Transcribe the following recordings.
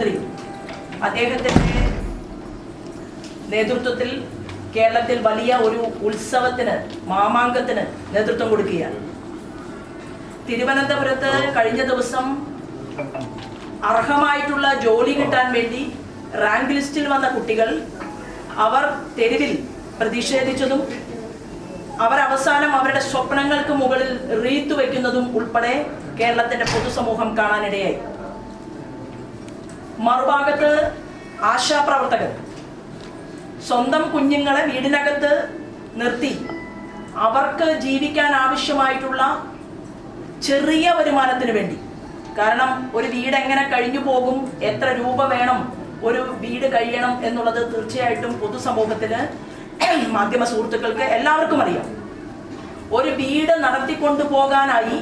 മുഖ്യമന്ത്രി അദ്ദേഹത്തിന്റെ നേതൃത്വത്തിൽ കേരളത്തിൽ വലിയ ഒരു ഉത്സവത്തിന് മാമാങ്കത്തിന് നേതൃത്വം കൊടുക്കുകയാണ്. തിരുവനന്തപുരത്ത് കഴിഞ്ഞ ദിവസം അർഹമായിട്ടുള്ള ജോലി കിട്ടാൻ വേണ്ടി റാങ്ക് ലിസ്റ്റിൽ വന്ന കുട്ടികൾ അവർ തെരുവിൽ പ്രതിഷേധിച്ചതും അവർ അവസാനം അവരുടെ സ്വപ്നങ്ങൾക്ക് മുകളിൽ റീത്തു വയ്ക്കുന്നതും ഉൾപ്പെടെ കേരളത്തിന്റെ പൊതുസമൂഹം കാണാനിടയായി. മറുഭാഗത്ത് ആശാപ്രവർത്തകർ. സ്വന്തം കുഞ്ഞുങ്ങളെ വീടിനകത്ത് നിർത്തി. അവർക്ക് ജീവിക്കാൻ ആവശ്യമായിട്ടുള്ള ചെറിയ വരുമാനത്തിന് വേണ്ടി. കാരണം ഒരു വീട് എങ്ങനെ കഴിഞ്ഞു പോകും എത്ര രൂപ വേണം ഒരു വീട് കഴിയണം എന്നുള്ളത് തീർച്ചയായിട്ടും പൊതുസമൂഹത്തിന് മാധ്യമ സുഹൃത്തുക്കൾക്ക് എല്ലാവർക്കും അറിയാം. ഒരു വീട് നടത്തിക്കൊണ്ടു പോകാനായി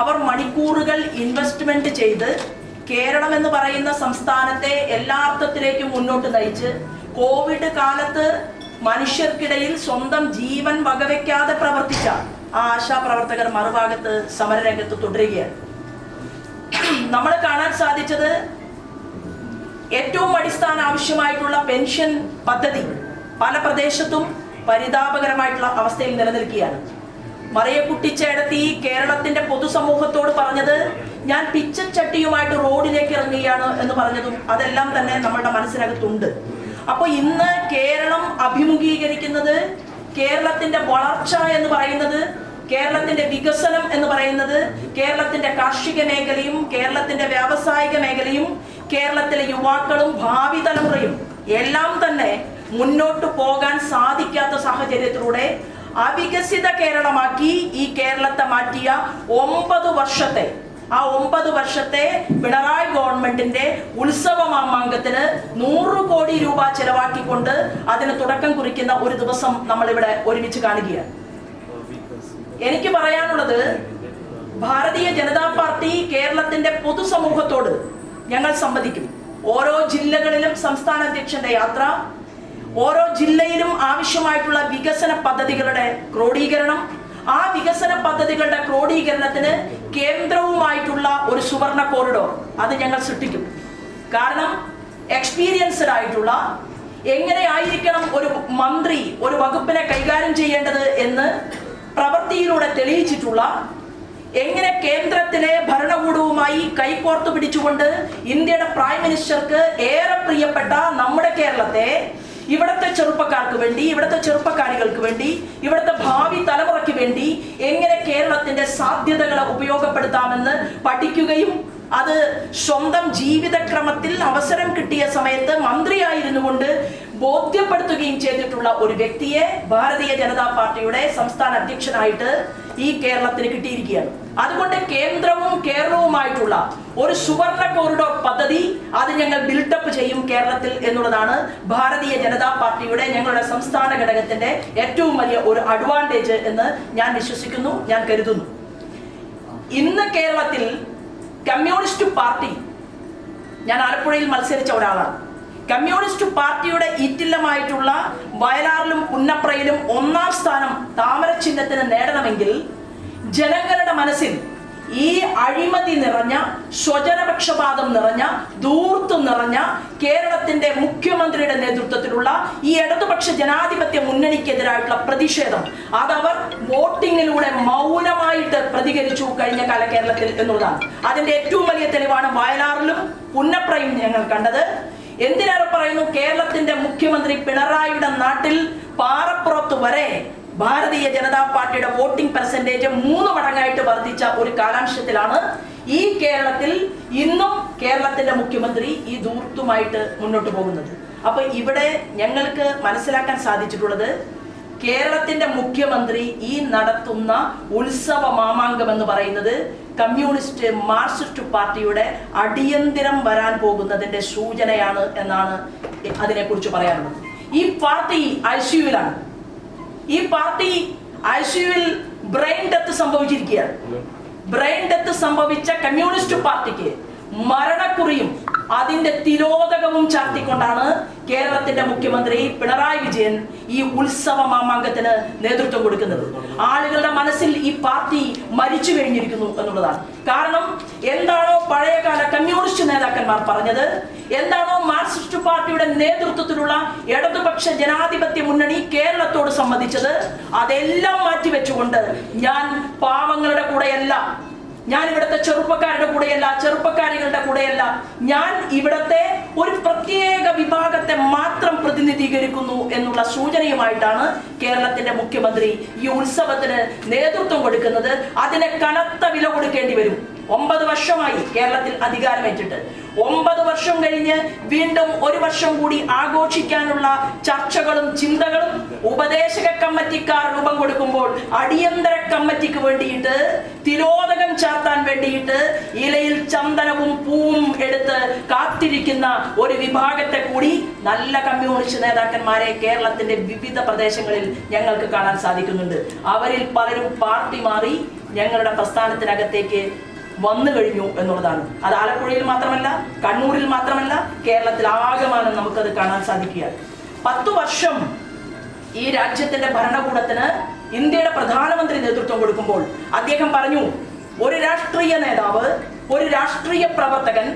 അവർ മണിക്കൂറുകൾ ഇൻവെസ്റ്റ്മെന്റ് ചെയ്ത് കേരളം എന്ന് പറയുന്ന സംസ്ഥാനത്തെ എല്ലാ അർത്ഥത്തിലേക്കും മുന്നോട്ട് നയിച്ച് കോവിഡ് കാലത്ത് മനുഷ്യർക്കിടയിൽ സ്വന്തം ജീവൻ വകവെക്കാതെ പ്രവർത്തിച്ച ആ ആശാപ്രവർത്തകർ മറുഭാഗത്ത് സമരരംഗത്ത് തുടരുകയാണ്. നമ്മൾ കാണാൻ സാധിച്ചത് ഏറ്റവും അടിസ്ഥാന ആവശ്യമായിട്ടുള്ള പെൻഷൻ പദ്ധതി പല പ്രദേശത്തും പരിതാപകരമായിട്ടുള്ള അവസ്ഥയിൽ നിലനിൽക്കുകയാണ്. മറിയക്കുട്ടിച്ചേടത്തി കേരളത്തിന്റെ പൊതുസമൂഹത്തോട് പറഞ്ഞത് ഞാൻ പിച്ചച്ചട്ടിയുമായിട്ട് റോഡിലേക്ക് ഇറങ്ങുകയാണ് എന്ന് പറഞ്ഞതും അതെല്ലാം തന്നെ നമ്മളുടെ മനസ്സിനകത്തുണ്ട്. അപ്പൊ ഇന്ന് കേരളം അഭിമുഖീകരിക്കുന്നത് കേരളത്തിന്റെ വളർച്ച എന്ന് പറയുന്നത് കേരളത്തിന്റെ വികസനം എന്ന് പറയുന്നത് കേരളത്തിന്റെ കാർഷിക മേഖലയും കേരളത്തിന്റെ വ്യാവസായിക മേഖലയും കേരളത്തിലെ യുവാക്കളും ഭാവി തലമുറയും എല്ലാം തന്നെ മുന്നോട്ട് പോകാൻ സാധിക്കാത്ത സാഹചര്യത്തിലൂടെ അവികസിത കേരളമാക്കി ഈ കേരളത്തെ മാറ്റിയ ഒമ്പത് വർഷത്തെ ആ ഒമ്പത് വർഷത്തെ പിണറായി ഗവൺമെന്റിന്റെ ഉത്സവ മാമാങ്കത്തിന് നൂറ് കോടി രൂപ ചെലവാക്കിക്കൊണ്ട് അതിന് തുടക്കം കുറിക്കുന്ന ഒരു ദിവസം നമ്മൾ ഇവിടെ ഒരുമിച്ച് കാണുകയാണ്. എനിക്ക് പറയാനുള്ളത് ഭാരതീയ ജനതാ പാർട്ടി കേരളത്തിന്റെ പൊതുസമൂഹത്തോട് ഞങ്ങൾ സംവദിക്കും. ഓരോ ജില്ലകളിലും സംസ്ഥാന അധ്യക്ഷന്റെ യാത്ര ഓരോ ജില്ലയിലും ആവശ്യമായിട്ടുള്ള വികസന പദ്ധതികളുടെ ക്രോഡീകരണം ആ വികസന പദ്ധതികളുടെ ക്രോഡീകരണത്തിന് കേന്ദ്രവുമായിട്ടുള്ള ഒരു സുവർണ കോറിഡോർ അത് ഞങ്ങൾ സൃഷ്ടിക്കും. കാരണം എക്സ്പീരിയൻസ്ഡ് ആയിട്ടുള്ള എങ്ങനെ ആയിരിക്കണം ഒരു മന്ത്രി ഒരു വകുപ്പിനെ കൈകാര്യം ചെയ്യേണ്ടത് എന്ന് പ്രവൃത്തിയിലൂടെ തെളിയിച്ചിട്ടുള്ള എങ്ങനെ കേന്ദ്രത്തിലെ ഭരണകൂടവുമായി കൈകോർത്തു പിടിച്ചുകൊണ്ട് ഇന്ത്യയുടെ പ്രൈം മിനിസ്റ്റർക്ക് ഏറെ പ്രിയപ്പെട്ട നമ്മുടെ കേരളത്തെ ഇവിടുത്തെ ചെറുപ്പക്കാർക്ക് വേണ്ടി ഇവിടുത്തെ ചെറുപ്പക്കാരികൾക്ക് വേണ്ടി ഇവിടുത്തെ ഭാവി തലമുറയ്ക്ക് വേണ്ടി എങ്ങനെ കേരളത്തിന്റെ സാധ്യതകളെ ഉപയോഗപ്പെടുത്താമെന്ന് പഠിക്കുകയും അത് സ്വന്തം ജീവിതക്രമത്തിൽ അവസരം കിട്ടിയ സമയത്ത് മന്ത്രിയായിരുന്നു കൊണ്ട് ബോധ്യപ്പെടുത്തുകയും ചെയ്തിട്ടുള്ള ഒരു വ്യക്തിയെ ഭാരതീയ ജനതാ പാർട്ടിയുടെ സംസ്ഥാന അധ്യക്ഷനായിട്ട് ഈ കേരളത്തിന് കിട്ടിയിരിക്കുകയാണ്. അതുകൊണ്ട് കേന്ദ്രവും കേരളവുമായിട്ടുള്ള ഒരു സുവർണ കോറിഡോർ പദ്ധതി അത് ഞങ്ങൾ ബിൽഡപ്പ് ചെയ്യും കേരളത്തിൽ എന്നുള്ളതാണ് ഭാരതീയ ജനതാ പാർട്ടിയുടെ ഞങ്ങളുടെ സംസ്ഥാന ഘടകത്തിന്റെ ഏറ്റവും വലിയ ഒരു അഡ്വാന്റേജ് എന്ന് ഞാൻ വിശ്വസിക്കുന്നു ഞാൻ കരുതുന്നു. ഇന്ന് കേരളത്തിൽ കമ്മ്യൂണിസ്റ്റ് പാർട്ടി ഞാൻ ആലപ്പുഴയിൽ മത്സരിച്ച ഒരാളാണ്. കമ്മ്യൂണിസ്റ്റ് പാർട്ടിയുടെ ഈറ്റില്ലമായിട്ടുള്ള വയലാറിലും പുന്നപ്രയിലും ഒന്നാം സ്ഥാനം താമര ചിഹ്നത്തിന് നേടണമെങ്കിൽ ജനങ്ങളുടെ മനസ്സിൽ ഈ അഴിമതി നിറഞ്ഞ സ്വജനപക്ഷപാതം നിറഞ്ഞ ദൂർത്തു നിറഞ്ഞ കേരളത്തിന്റെ മുഖ്യമന്ത്രിയുടെ നേതൃത്വത്തിലുള്ള ഈ ഇടതുപക്ഷ ജനാധിപത്യ മുന്നണിക്കെതിരായിട്ടുള്ള പ്രതിഷേധം. അതവർ വോട്ടിങ്ങിലൂടെ മൗനമായിട്ട് പ്രതികരിച്ചു കഴിഞ്ഞ കാല കേരളത്തിൽ എന്നുള്ളതാണ്. അതിന്റെ ഏറ്റവും വലിയ തെളിവാണ് വയലാറിലും പുന്നപ്രയും ഞങ്ങൾ കണ്ടത്. എന്തിനേറെ പറയുന്നു കേരളത്തിന്റെ മുഖ്യമന്ത്രി പിണറായിയുടെ നാട്ടിൽ പാറപ്പുറത്ത് വരെ ഭാരതീയ ജനതാ പാർട്ടിയുടെ വോട്ടിംഗ് പെർസെന്റേജ് മൂന്ന് മടങ്ങായിട്ട് വർദ്ധിച്ച ഒരു കാലാംശത്തിലാണ് ഈ കേരളത്തിൽ ഇന്നും കേരളത്തിന്റെ മുഖ്യമന്ത്രി ഈ ദൂർത്തുമായിട്ട് മുന്നോട്ട് പോകുന്നത്. അപ്പൊ ഇവിടെ ഞങ്ങൾക്ക് മനസ്സിലാക്കാൻ സാധിച്ചിട്ടുള്ളത് കേരളത്തിന്റെ മുഖ്യമന്ത്രി ഈ നടത്തുന്ന ഉത്സവ മാമാങ്കം എന്ന് പറയുന്നത് കമ്മ്യൂണിസ്റ്റ് മാർക്സിസ്റ്റ് പാർട്ടിയുടെ അടിയന്തിരം വരാൻ പോകുന്നതിന്റെ സൂചനയാണ് എന്നാണ് അതിനെക്കുറിച്ച് പറയാനുള്ളത്. ഈ പാർട്ടി ഐ ഈ പാർട്ടി ഐ സിയുവിൽ ബ്രെയിൻ ഡെത്ത് സംഭവിച്ചിരിക്കുകയാണ്. ബ്രെയിൻ ഡെത്ത് സംഭവിച്ച കമ്മ്യൂണിസ്റ്റ് പാർട്ടിക്ക് മരണക്കുറിയും അതിന്റെ തിരോധകവും ചാർത്തിക്കൊണ്ടാണ് കേരളത്തിന്റെ മുഖ്യമന്ത്രി പിണറായി വിജയൻ ഈ ഉത്സവ മാമാങ്കത്തിന് നേതൃത്വം കൊടുക്കുന്നത്. ആളുകളുടെ മനസ്സിൽ ഈ പാർട്ടി മരിച്ചു കഴിഞ്ഞിരിക്കുന്നു എന്നുള്ളതാണ്. കാരണം എന്താണോ പഴയകാല കമ്മ്യൂണിസ്റ്റ് നേതാക്കന്മാർ പറഞ്ഞത് എന്താണോ മാർക്സിസ്റ്റ് പാർട്ടിയുടെ നേതൃത്വത്തിലുള്ള ഇടതുപക്ഷ ജനാധിപത്യ മുന്നണി കേരളത്തോട് സംബന്ധിച്ചത് അതെല്ലാം മാറ്റിവെച്ചുകൊണ്ട് ഞാൻ പാവങ്ങളുടെ കൂടെയല്ല ഞാൻ ഇവിടുത്തെ ചെറുപ്പക്കാരുടെ കൂടെയല്ല ചെറുപ്പക്കാരികളുടെ കൂടെയല്ല. ഞാൻ ഇവിടത്തെ ഒരു പ്രത്യേക വിഭാഗത്തെ മാത്രം പ്രതിനിധീകരിക്കുന്നു എന്നുള്ള സൂചനയുമായിട്ടാണ് കേരളത്തിന്റെ മുഖ്യമന്ത്രി ഈ ഉത്സവത്തിന് നേതൃത്വം കൊടുക്കുന്നത്. അതിന് കനത്ത വില കൊടുക്കേണ്ടി വരും. ഒമ്പത് വർഷമായി കേരളത്തിൽ അധികാരമേറ്റിട്ട്. ഒമ്പത് വർഷം കഴിഞ്ഞ് വീണ്ടും ഒരു വർഷം കൂടി ആഘോഷിക്കാനുള്ള ചർച്ചകളും ചിന്തകളും ഉപദേശക കമ്മിറ്റിക്കാർ രൂപം കൊടുക്കുമ്പോൾ അടിയന്തര കമ്മിറ്റിക്ക് വേണ്ടിയിട്ട് തിരോധകം ചാർത്താൻ വേണ്ടിയിട്ട് ഇലയിൽ ചന്ദനവും പൂവും എടുത്ത് കാത്തിരിക്കുന്ന ഒരു വിഭാഗത്തെ കൂടി നല്ല കമ്മ്യൂണിസ്റ്റ് നേതാക്കന്മാരെ കേരളത്തിന്റെ വിവിധ പ്രദേശങ്ങളിൽ ഞങ്ങൾക്ക് കാണാൻ സാധിക്കുന്നുണ്ട്. അവരിൽ പലരും പാർട്ടി മാറി ഞങ്ങളുടെ പ്രസ്ഥാനത്തിനകത്തേക്ക് വന്നു കഴിഞ്ഞു എന്നുള്ളതാണ്. അത് ആലപ്പുഴയിൽ മാത്രമല്ല കണ്ണൂരിൽ മാത്രമല്ല കേരളത്തിൽ ആകമാനം നമുക്കത് കാണാൻ സാധിക്കുകയാണ് പത്തു വർഷം ഈ രാജ്യത്തിന്റെ ഭരണകൂടത്തിന് ഇന്ത്യയുടെ പ്രധാനമന്ത്രി നേതൃത്വം കൊടുക്കുമ്പോൾ അദ്ദേഹം പറഞ്ഞു ഒരു രാഷ്ട്രീയ നേതാവ് ഒരു രാഷ്ട്രീയ പ്രവർത്തകൻ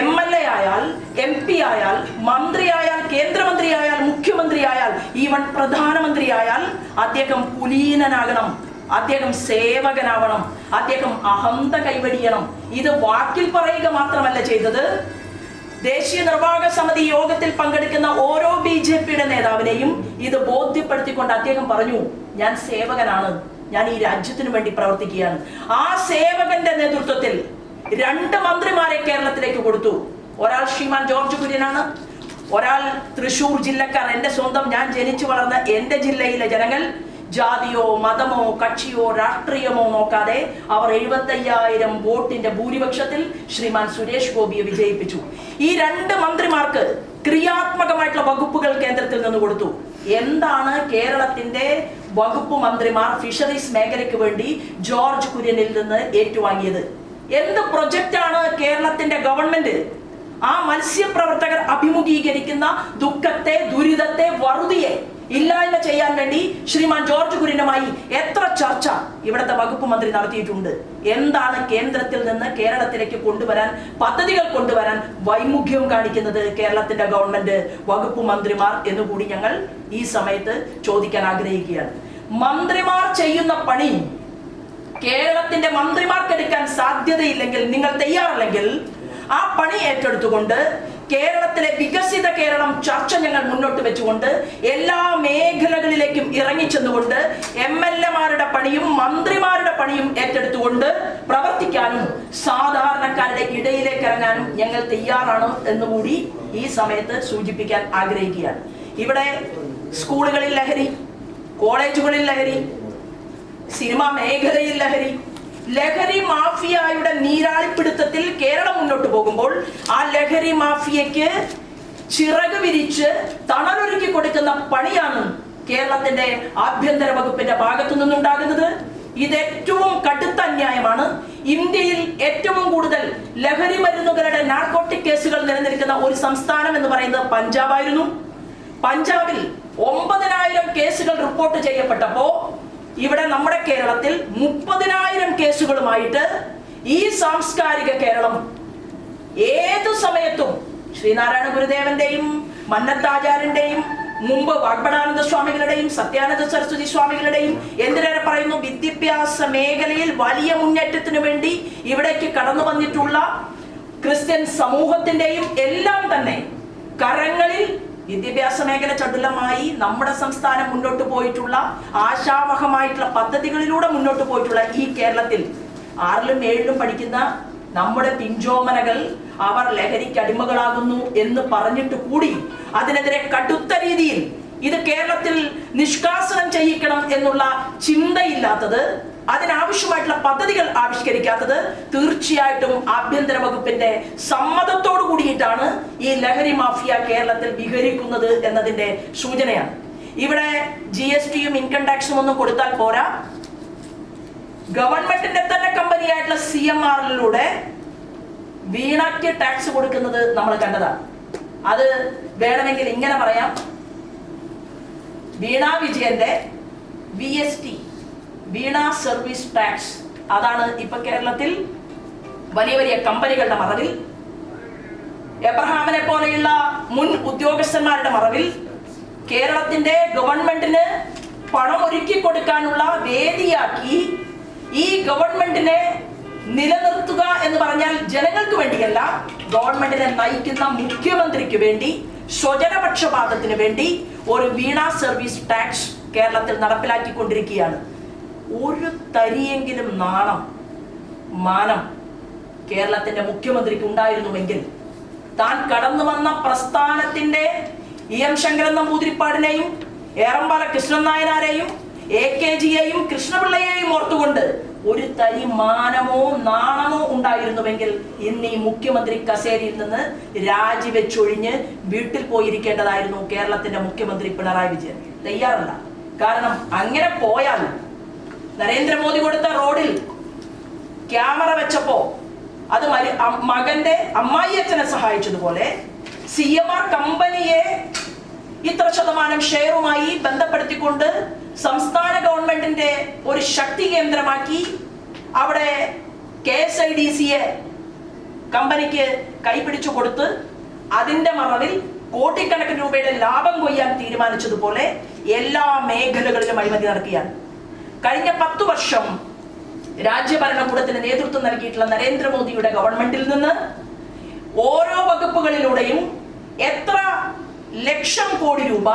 എം എൽ എ ആയാൽ എം പി ആയാൽ മന്ത്രിയായാൽ കേന്ദ്രമന്ത്രിയായാൽ മുഖ്യമന്ത്രിയായാൽ ഈവൻ പ്രധാനമന്ത്രിയായാൽ അദ്ദേഹം കുലീനനാകണം. അദ്ദേഹം സേവകനാവണം. അദ്ദേഹം അഹന്ത കൈവടിയണം ഇത് വാക്കിൽ പറയുക മാത്രമല്ല ചെയ്തത്. ദേശീയ നിർവാഹക സമിതി യോഗത്തിൽ പങ്കെടുക്കുന്ന ഓരോ ബി ജെ പിയുടെ നേതാവിനെയും ഇത് ബോധ്യപ്പെടുത്തിക്കൊണ്ട് അദ്ദേഹം പറഞ്ഞു ഞാൻ സേവകനാണ്. ഞാൻ ഈ രാജ്യത്തിനു വേണ്ടി പ്രവർത്തിക്കുകയാണ്. ആ സേവകന്റെ നേതൃത്വത്തിൽ രണ്ട് മന്ത്രിമാരെ കേരളത്തിലേക്ക് കൊടുത്തു. ഒരാൾ ശ്രീമാൻ ജോർജ് കുര്യനാണ്. ഒരാൾ തൃശൂർ ജില്ലക്കാർ. എന്റെ സ്വന്തം ഞാൻ ജനിച്ചു വളർന്ന എന്റെ ജില്ലയിലെ ജനങ്ങൾ ജാതിയോ മതമോ കക്ഷിയോ രാഷ്ട്രീയമോ നോക്കാതെ അവർ എഴുപത്തയ്യായിരം വോട്ടിന്റെ ഭൂരിപക്ഷത്തിൽ ശ്രീമാൻ സുരേഷ് ഗോപിയെ വിജയിപ്പിച്ചു. ഈ രണ്ട് മന്ത്രിമാർക്ക് ക്രിയാത്മകമായിട്ടുള്ള വകുപ്പുകൾ കേന്ദ്രത്തിൽ നിന്ന് കൊടുത്തു. എന്താണ് കേരളത്തിന്റെ വകുപ്പ് മന്ത്രിമാർ ഫിഷറീസ് മേഖലയ്ക്ക് വേണ്ടി ജോർജ് കുര്യനിൽ നിന്ന് ഏറ്റുവാങ്ങിയത്? എന്ത് പ്രൊജക്റ്റാണ് കേരളത്തിന്റെ ഗവൺമെന്റ്? ആ മത്സ്യപ്രവർത്തകർ അഭിമുഖീകരിക്കുന്ന ദുഃഖത്തെ ദുരിതത്തെ വറുതിയെ ഇല്ലായ്മ ചെയ്യാൻ വേണ്ടി ശ്രീമാൻ ജോർജ് കുര്യനുമായി എത്ര ചർച്ച ഇവിടുത്തെ വകുപ്പ് മന്ത്രി നടത്തിയിട്ടുണ്ട്? എന്താണ് കേന്ദ്രത്തിൽ നിന്ന് കേരളത്തിലേക്ക് കൊണ്ടുവരാൻ പദ്ധതികൾ കൊണ്ടുവരാൻ വൈമുഖ്യവും കാണിക്കുന്നത് കേരളത്തിന്റെ ഗവൺമെന്റ് വകുപ്പ് മന്ത്രിമാർ എന്നുകൂടി ഞങ്ങൾ ഈ സമയത്ത് ചോദിക്കാൻ ആഗ്രഹിക്കുകയാണ്. മന്ത്രിമാർ ചെയ്യുന്ന പണി കേരളത്തിന്റെ മന്ത്രിമാർക്കെടുക്കാൻ സാധ്യതയില്ലെങ്കിൽ നിങ്ങൾ തയ്യാറല്ലെങ്കിൽ ആ പണി ഏറ്റെടുത്തുകൊണ്ട് കേരളത്തിലെ വികസിത കേരളം ചർച്ച ഞങ്ങൾ മുന്നോട്ട് വെച്ചുകൊണ്ട് എല്ലാ മേഖലകളിലേക്കും ഇറങ്ങിച്ചെന്നുകൊണ്ട് എം എൽ എമാരുടെ പണിയും മന്ത്രിമാരുടെ പണിയും ഏറ്റെടുത്തുകൊണ്ട് പ്രവർത്തിക്കാനും സാധാരണക്കാരുടെ ഇടയിലേക്ക് ഇറങ്ങാനും ഞങ്ങൾ തയ്യാറാണ് എന്നുകൂടി ഈ സമയത്ത് സൂചിപ്പിക്കാൻ ആഗ്രഹിക്കുകയാണ്. ഇവിടെ സ്കൂളുകളിൽ ലഹരി കോളേജുകളിൽ ലഹരി സിനിമാ മേഖലയിൽ ലഹരി ലഹരി മാഫിയയുടെ നീരാളിപ്പിടുത്തത്തിൽ കേരളം മുന്നോട്ട് പോകുമ്പോൾ ആ ലഹരി മാഫിയയ്ക്ക് ചിറക് വിരിച്ച് തണലൊരുക്കി കൊടുക്കുന്ന പണിയാണ് കേരളത്തിന്റെ ആഭ്യന്തര വകുപ്പിന്റെ ഭാഗത്തു നിന്നുണ്ടാകുന്നത്. ഇത് ഏറ്റവും കടുത്ത അന്യായമാണ്. ഇന്ത്യയിൽ ഏറ്റവും കൂടുതൽ ലഹരി മരുന്നുകളുടെ നാർക്കോട്ടിക് കേസുകൾ നിലനിൽക്കുന്ന ഒരു സംസ്ഥാനം എന്ന് പറയുന്നത് പഞ്ചാബായിരുന്നു. പഞ്ചാബിൽ ഒമ്പതിനായിരം കേസുകൾ റിപ്പോർട്ട് ചെയ്യപ്പെട്ടപ്പോ ഇവിടെ നമ്മുടെ കേരളത്തിൽ മുപ്പതിനായിരം കേസുകളുമായിട്ട് ഈ സാംസ്കാരിക കേരളം ഏതു സമയത്തും ശ്രീനാരായണ ഗുരുദേവന്റെയും മന്നത്താചാര്യന്റെയും മുമ്പ് വാഗ്ബടാനന്ദ സ്വാമികളുടെയും സത്യാനന്ദ സരസ്വതി സ്വാമികളുടെയും എന്തിനേറെ പറയുന്നു? വിദ്യാഭ്യാസ മേഖലയിൽ വലിയ മുന്നേറ്റത്തിനു വേണ്ടി ഇവിടേക്ക് കടന്നു വന്നിട്ടുള്ള ക്രിസ്ത്യൻ സമൂഹത്തിന്റെയും എല്ലാം തന്നെ കരങ്ങളിൽ വിദ്യാഭ്യാസ മേഖല ചടുലമായി നമ്മുടെ സംസ്ഥാനം മുന്നോട്ട് പോയിട്ടുള്ള ആശാവഹമായിട്ടുള്ള പദ്ധതികളിലൂടെ മുന്നോട്ട് പോയിട്ടുള്ള ഈ കേരളത്തിൽ ആറിലും ഏഴിലും പഠിക്കുന്ന നമ്മുടെ പിഞ്ചോമനകൾ അവർ ലഹരിക്ക് അടിമകളാകുന്നു എന്ന് പറഞ്ഞിട്ട് കൂടി അതിനെതിരെ കടുത്ത രീതിയിൽ ഇത് കേരളത്തിൽ നിഷ്കാസനം ചെയ്യിക്കണം എന്നുള്ള ചിന്തയില്ലാത്തത് അതിനാവശ്യമായിട്ടുള്ള പദ്ധതികൾ ആവിഷ്കരിക്കാത്തത് തീർച്ചയായിട്ടും ആഭ്യന്തര വകുപ്പിന്റെ സമ്മതത്തോടു കൂടിയിട്ടാണ് ഈ ലഹരി മാഫിയ കേരളത്തിൽ വിഹരിക്കുന്നത് എന്നതിന്റെ സൂചനയാണ്. ഇവിടെ ജി എസ് ടിയും ഇൻകം ടാക്സും ഒന്നും കൊടുത്താൽ പോരാ. ഗവൺമെന്റിന്റെ തന്നെ കമ്പനിയായിട്ടുള്ള സി എം ആറിലൂടെ വീണയ്ക്ക് ടാക്സ് കൊടുക്കുന്നത് നമ്മൾ കണ്ടതാണ്. അത് വേണമെങ്കിൽ ഇങ്ങനെ പറയാം. വീണാ വിജയന്റെ V S T Veena service tax. അതാണ് ഇപ്പൊ കേരളത്തിൽ വലിയ വലിയ കമ്പനികളുടെ മറവിൽ. എബ്രഹാമിനെ പോലെയുള്ള മുൻ ഉദ്യോഗസ്ഥന്മാരുടെ മറവിൽ കേരളത്തിന്റെ ഗവൺമെന്റിന് പണം ഒരുക്കി കൊടുക്കാനുള്ള വേദിയാക്കി ഈ ഗവൺമെന്റിനെ നിലനിർത്തുക എന്ന് പറഞ്ഞാൽ ജനങ്ങൾക്ക് വേണ്ടിയല്ല ഗവൺമെന്റിനെ നയിക്കുന്ന മുഖ്യമന്ത്രിക്ക് വേണ്ടി സ്വജനപക്ഷപാതത്തിന് വേണ്ടി ഒരു വീണ സർവീസ് ടാക്സ് കേരളത്തിൽ നടപ്പിലാക്കിക്കൊണ്ടിരിക്കുകയാണ്. ഒരു തരിയെങ്കിലും നാണം മാനം കേരളത്തിന്റെ മുഖ്യമന്ത്രിക്ക് ഉണ്ടായിരുന്നുവെങ്കിൽ താൻ കടന്നു വന്ന പ്രസ്ഥാനത്തിന്റെ ഇ എം ശങ്കരൻ നമ്പൂതിരിപ്പാടിനെയും ഏറമ്പാല കൃഷ്ണൻ നായനാരെയും എ കെ ജിയെയും കൃഷ്ണപിള്ളയെയും ഓർത്തുകൊണ്ട് ഒരു തരി മാനമോ നാണമോ ഉണ്ടായിരുന്നുവെങ്കിൽ ഇന്ന് ഈ മുഖ്യമന്ത്രി കസേരയിൽ നിന്ന് രാജിവെച്ചൊഴിഞ്ഞ് വീട്ടിൽ പോയിരിക്കേണ്ടതായിരുന്നു കേരളത്തിന്റെ മുഖ്യമന്ത്രി പിണറായി വിജയൻ. തയ്യാറല്ല. കാരണം അങ്ങനെ പോയാൽ നരേന്ദ്രമോദി കൊടുത്ത റോഡിൽ ക്യാമറ വെച്ചപ്പോ അത് മകന്റെ അമ്മായി അച്ഛനെ സഹായിച്ചതുപോലെ സി എം ആർ കമ്പനിയെ ഇത്ര ശതമാനം ഷെയറുമായി ബന്ധപ്പെടുത്തിക്കൊണ്ട് സംസ്ഥാന ഗവൺമെന്റിന്റെ ഒരു ശക്തി കേന്ദ്രമാക്കി അവിടെ കെ എസ് ഐ ഡി സിയെ കമ്പനിക്ക് കൈപിടിച്ചു കൊടുത്ത് അതിന്റെ മറവിൽ കോടിക്കണക്കിന് രൂപയുടെ ലാഭം കൊയ്യാൻ തീരുമാനിച്ചതുപോലെ എല്ലാ മേഖലകളിലും അഴിമതി നടക്കുകയാണ്. കഴിഞ്ഞ പത്ത് വർഷം രാജ്യഭരണകൂടത്തിന് നേതൃത്വം നൽകിയിട്ടുള്ള നരേന്ദ്രമോദിയുടെ ഗവൺമെന്റിൽ നിന്ന് ഓരോ വകുപ്പുകളിലൂടെയും എത്ര ലക്ഷം കോടി രൂപ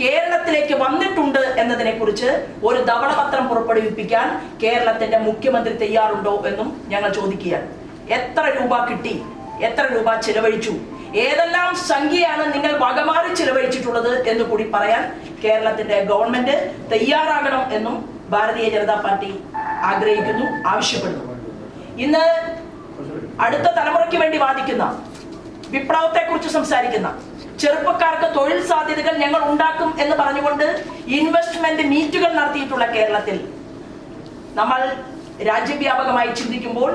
കേരളത്തിലേക്ക് വന്നിട്ടുണ്ട് എന്നതിനെ കുറിച്ച് ഒരു ധവളപത്രം പുറപ്പെടുവിപ്പിക്കാൻ കേരളത്തിന്റെ മുഖ്യമന്ത്രി തയ്യാറുണ്ടോ എന്നും ഞങ്ങൾ ചോദിക്കുകയാണ്. എത്ര രൂപ കിട്ടി? എത്ര രൂപ ചിലവഴിച്ചു? ഏതെല്ലാം സംഖ്യയാണ് നിങ്ങൾ വകമാറി ചിലവഴിച്ചിട്ടുള്ളത് എന്ന് കൂടി പറയാൻ കേരളത്തിന്റെ ഗവൺമെന്റ് തയ്യാറാകണം എന്നും ഭാരതീയ ജനതാ പാർട്ടി ആഗ്രഹിക്കുന്നു ആവശ്യപ്പെടുന്നു. ഇന്ന് അടുത്ത തലമുറയ്ക്ക് വേണ്ടി വാദിക്കുന്ന വിപ്ലവത്തെ കുറിച്ച് സംസാരിക്കുന്ന ചെറുപ്പക്കാർക്ക് തൊഴിൽ സാധ്യതകൾ ഞങ്ങൾ ഉണ്ടാക്കും എന്ന് പറഞ്ഞുകൊണ്ട് ഇൻവെസ്റ്റ്മെന്റ് മീറ്റുകൾ നടത്തിയിട്ടുള്ള കേരളത്തിൽ നമ്മൾ രാജ്യവ്യാപകമായി ചിന്തിക്കുമ്പോൾ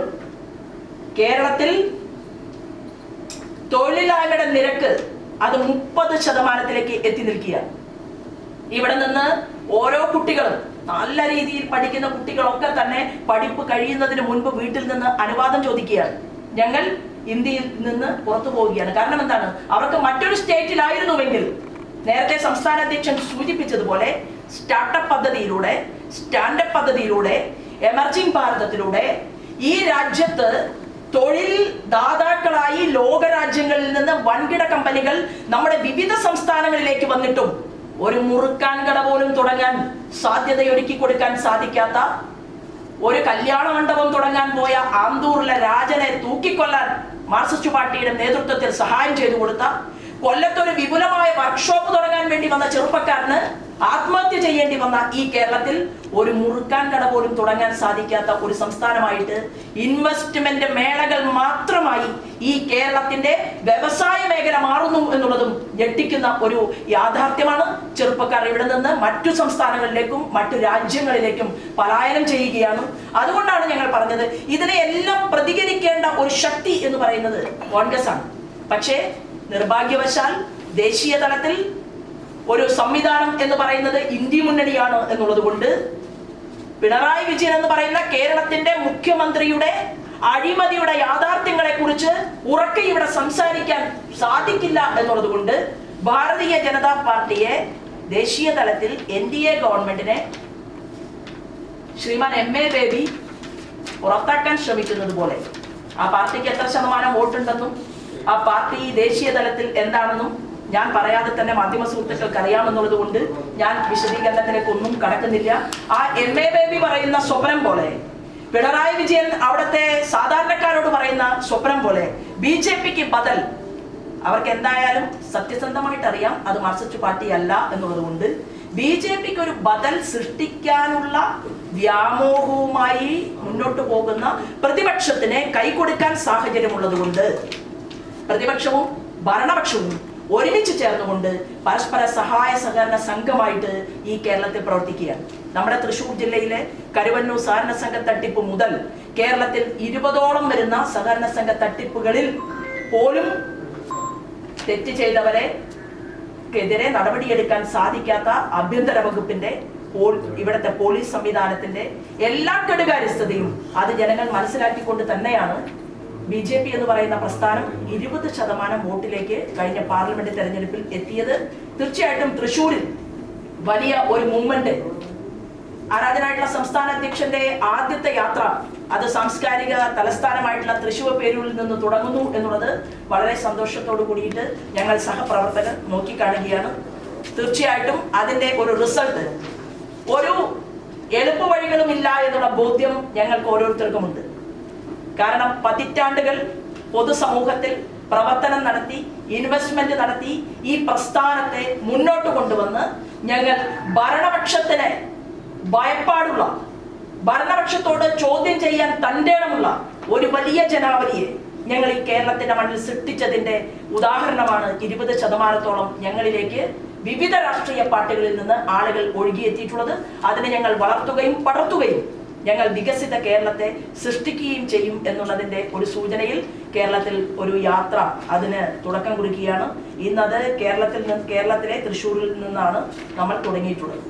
കേരളത്തിൽ തൊഴിലില്ലായ്മയുടെ നിരക്ക് അത് മുപ്പത് ശതമാനത്തിലേക്ക് എത്തി നിൽക്കുക ഇവിടെ നിന്ന് ഓരോ കുട്ടികളും നല്ല രീതിയിൽ പഠിക്കുന്ന കുട്ടികളൊക്കെ തന്നെ പഠിപ്പ് കഴിയുന്നതിന് മുൻപ് വീട്ടിൽ നിന്ന് അനുവാദം ചോദിക്കുകയാണ്. ഞങ്ങൾ ഇന്ത്യയിൽ നിന്ന് പുറത്തു പോവുകയാണ്. കാരണം എന്താണ്? അവർക്ക് മറ്റൊരു സ്റ്റേറ്റിലായിരുന്നുവെങ്കിൽ നേരത്തെ സംസ്ഥാന അധ്യക്ഷൻ സൂചിപ്പിച്ചതുപോലെ സ്റ്റാർട്ടപ്പ് പദ്ധതിയിലൂടെ സ്റ്റാൻഡപ്പ് പദ്ധതിയിലൂടെ എമർജിംഗ് ഭാരതത്തിലൂടെ ഈ രാജ്യത്ത് തൊഴിൽ ദാതാക്കളായി ലോകരാജ്യങ്ങളിൽ നിന്ന് വൻകിട കമ്പനികൾ നമ്മുടെ വിവിധ സംസ്ഥാനങ്ങളിലേക്ക് വന്നിട്ടും ഒരു മുറുക്കാൻ കട പോലും തുടങ്ങാൻ സാധ്യതയൊരുക്കി കൊടുക്കാൻ സാധിക്കാത്ത ഒരു കല്യാണ മണ്ഡപം തുടങ്ങാൻ പോയ ആന്തൂറിലെ രാജനെ തൂക്കിക്കൊല്ലാൻ മാർക്സിസ്റ്റ് പാർട്ടിയുടെ നേതൃത്വത്തിൽ സഹായം ചെയ്തു കൊടുത്ത കൊല്ലത്തൊരു വിപുലമായ വർക്ക്ഷോപ്പ് തുടങ്ങാൻ വേണ്ടി വന്ന ചെറുപ്പക്കാരന് ആത്മഹത്യ ചെയ്യേണ്ടി വന്ന ഈ കേരളത്തിൽ ഒരു മുറുക്കാൻ കട പോലും തുടങ്ങാൻ സാധിക്കാത്ത ഒരു സംസ്ഥാനമായിട്ട് ഇൻവെസ്റ്റ്മെന്റ് മേളകൾ മാത്രമായി ഈ കേരളത്തിന്റെ വ്യവസായ മേഖല മാറുന്നു എന്നുള്ളതും ഞെട്ടിക്കുന്ന ഒരു യാഥാർത്ഥ്യമാണ്. ചെറുപ്പക്കാർ ഇവിടെ നിന്ന് മറ്റു സംസ്ഥാനങ്ങളിലേക്കും മറ്റു രാജ്യങ്ങളിലേക്കും പലായനം ചെയ്യുകയാണ്. അതുകൊണ്ടാണ് ഞങ്ങൾ പറഞ്ഞത് ഇതിനെ എല്ലാം പ്രതികരിക്കേണ്ട ഒരു ശക്തി എന്ന് പറയുന്നത് കോൺഗ്രസ് ആണ്. പക്ഷേ നിർഭാഗ്യവശാൽ ദേശീയ തലത്തിൽ ഒരു സംവിധാനം എന്ന് പറയുന്നത് ഇന്ത്യ മുന്നണിയാണ് എന്നുള്ളത് കൊണ്ട് പിണറായി വിജയൻ എന്ന് പറയുന്ന കേരളത്തിന്റെ മുഖ്യമന്ത്രിയുടെ അഴിമതിയുടെ യാഥാർത്ഥ്യങ്ങളെ കുറിച്ച് ഉറക്കെ ഇവിടെ സംസാരിക്കാൻ സാധിക്കില്ല എന്നുള്ളത് കൊണ്ട് ഭാരതീയ ജനതാ പാർട്ടിയെ ദേശീയ തലത്തിൽ എൻ ഡി എ ഗവൺമെന്റിനെ ശ്രീമാൻ എം എ ബേബി പുറത്താക്കാൻ ശ്രമിക്കുന്നത് പോലെ. ആ പാർട്ടിക്ക് എത്ര ശതമാനം വോട്ടുണ്ടെന്നും ആ പാർട്ടി ദേശീയ തലത്തിൽ എന്താണെന്നും ഞാൻ പറയാതെ തന്നെ മാധ്യമ സുഹൃത്തുക്കൾക്ക് അറിയാമെന്നുള്ളത് കൊണ്ട് ഞാൻ വിശദീകരണത്തിലേക്ക് ഒന്നും കടക്കുന്നില്ല. ആ എം എ ബേബി പറയുന്ന സ്വപ്നം പോലെ പിണറായി വിജയൻ അവിടുത്തെ സാധാരണക്കാരോട് പറയുന്ന സ്വപ്നം പോലെ ബി ജെ പിക്ക് ബദൽ. അവർക്ക് എന്തായാലും സത്യസന്ധമായിട്ട് അറിയാം അത് മാർസിസ്റ്റ് പാർട്ടി അല്ല എന്നുള്ളത് കൊണ്ട് ബി ജെ പിക്ക് ഒരു ബദൽ സൃഷ്ടിക്കാനുള്ള വ്യാമോഹവുമായി മുന്നോട്ട് പോകുന്ന പ്രതിപക്ഷത്തിന് കൈകൊടുക്കാൻ സാഹചര്യമുള്ളത് കൊണ്ട് പ്രതിപക്ഷവും ഭരണപക്ഷവും ഒരുമിച്ച് ചേർന്നുകൊണ്ട് പരസ്പര സഹായ സഹകരണ സംഘമായിട്ട് ഈ കേരളത്തിൽ പ്രവർത്തിക്കുകയാണ് നമ്മുടെ തൃശൂർ ജില്ലയിലെ കരുവന്നൂർ സഹകരണ സംഘ തട്ടിപ്പ് മുതൽ കേരളത്തിൽ ഇരുപതോളം വരുന്ന സഹകരണ സംഘ തട്ടിപ്പുകളിൽ പോലും തെറ്റ് ചെയ്തവരെ ക്കെതിരെ നടപടിയെടുക്കാൻ സാധിക്കാത്ത ആഭ്യന്തര വകുപ്പിന്റെ ഇവിടുത്തെ പോലീസ് സംവിധാനത്തിന്റെ എല്ലാ കെടുകാര്യസ്ഥതയും അത് ജനങ്ങൾ മനസ്സിലാക്കിക്കൊണ്ട് തന്നെയാണ് ബി ജെ പി എന്ന് പറയുന്ന പ്രസ്ഥാനം ഇരുപത് ശതമാനം വോട്ടിലേക്ക് കഴിഞ്ഞ പാർലമെന്റ് തെരഞ്ഞെടുപ്പിൽ എത്തിയത്. തീർച്ചയായിട്ടും തൃശൂരിൽ വലിയ ഒരു മൂവ്മെന്റ് ആരാധനായിട്ടുള്ള സംസ്ഥാന അധ്യക്ഷന്റെ ആദ്യത്തെ യാത്ര അത് സാംസ്കാരിക തലസ്ഥാനമായിട്ടുള്ള തൃശൂർ പേരൂരിൽ നിന്ന് തുടങ്ങുന്നു എന്നുള്ളത് വളരെ സന്തോഷത്തോടു കൂടിയിട്ട് ഞങ്ങൾ സഹപ്രവർത്തകർ നോക്കിക്കാണുകയാണ്. തീർച്ചയായിട്ടും അതിന്റെ ഒരു റിസൾട്ട് ഒരു എളുപ്പ വഴികളും ഇല്ല എന്നുള്ള ബോധ്യം ഞങ്ങൾക്ക് ഓരോരുത്തർക്കുമുണ്ട്. കാരണം പതിറ്റാണ്ടുകൾ പൊതുസമൂഹത്തിൽ പ്രവർത്തനം നടത്തി ഇൻവെസ്റ്റ്മെന്റ് നടത്തി ഈ പ്രസ്ഥാനത്തെ മുന്നോട്ട് കൊണ്ടുവന്ന് ഞങ്ങൾ ഭരണപക്ഷത്തിന് ഭയപ്പാടുള്ള ഭരണപക്ഷത്തോട് ചോദ്യം ചെയ്യാൻ തന്റേടമുള്ള ഒരു വലിയ ജനാവലിയെ ഞങ്ങൾ ഈ കേരളത്തിന്റെ മണ്ണിൽ സൃഷ്ടിച്ചതിന്റെ ഉദാഹരണമാണ് ഇരുപത് ശതമാനത്തോളം ഞങ്ങളിലേക്ക് വിവിധ രാഷ്ട്രീയ പാർട്ടികളിൽ നിന്ന് ആളുകൾ ഒഴുകിയെത്തിയിട്ടുള്ളത്. അതിനെ ഞങ്ങൾ വളർത്തുകയും പടർത്തുകയും ഞങ്ങൾ വികസിത കേരളത്തെ സൃഷ്ടിക്കുകയും ചെയ്യും എന്നുള്ളതിന്റെ ഒരു സൂചനയിൽ കേരളത്തിൽ ഒരു യാത്ര അതിന് തുടക്കം കുറിക്കുകയാണ്. ഇന്നത് കേരളത്തിൽ നിന്ന് കേരളത്തിലെ തൃശ്ശൂരിൽ നിന്നാണ് നമ്മൾ തുടങ്ങിയിട്ടുള്ളത്.